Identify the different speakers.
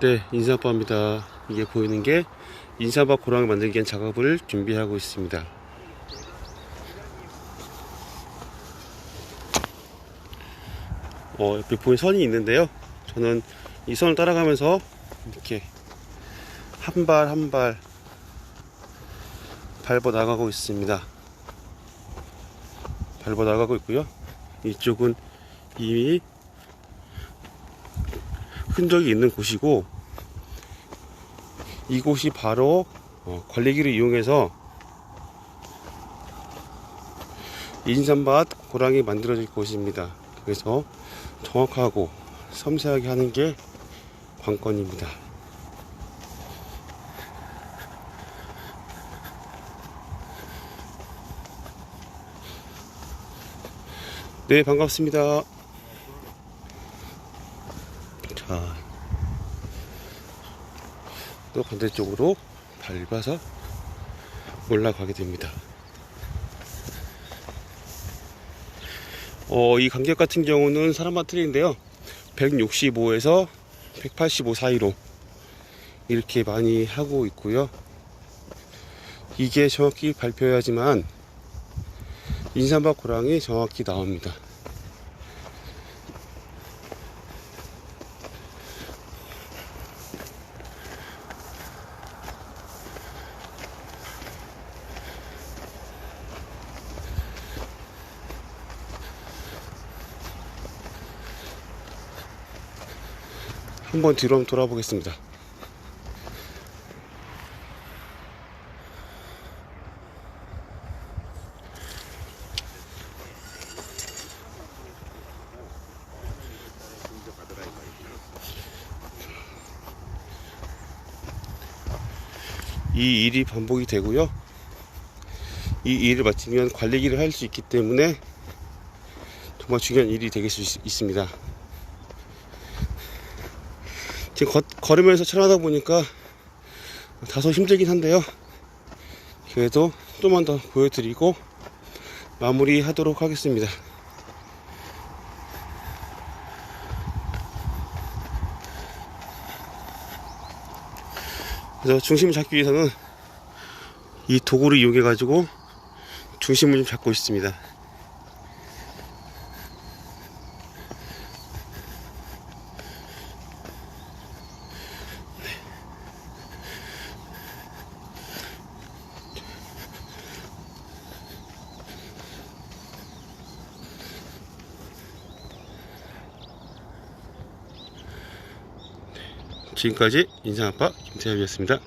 Speaker 1: 네, 인사바입니다. 이게 보이는 게 인사바 고랑 만들기 위한 작업을 준비하고 있습니다. 어, 옆에 보이는 선이 있는데요. 저는 이 선을 따라가면서 이렇게 한 발 한 발 밟아 나가고 있습니다. 밟아 나가고 있고요. 이쪽은 이미 흔적이 있는 곳이고 이곳이 바로 어, 관리기를 이용해서 인삼밭 고랑이 만들어질 곳입니다. 그래서 정확하고 섬세하게 하는 게 관건입니다. 네, 반갑습니다. 자, 또 반대쪽으로 밟아서 올라가게 됩니다. 어, 이 간격 같은 경우는 사람마다 틀린데요. 165에서 185 사이로 이렇게 많이 하고 있고요. 이게 정확히 발표해야지만 인삼박 고랑이 정확히 나옵니다. 한번 뒤로 한번 돌아보겠습니다. 이 일이 반복이 되고요. 이 일을 마치면 관리기를 할 수 있기 때문에 정말 중요한 일이 되길 수 있- 있습니다. 지금 걷, 걸으면서 촬영하다 보니까 다소 힘들긴 한데요. 그래도 좀만 더 보여드리고 마무리 하도록 하겠습니다. 그래서 중심을 잡기 위해서는 이 도구를 이용해 가지고 중심을 좀 잡고 있습니다. 지금까지 인상아빠 김태엽이었습니다.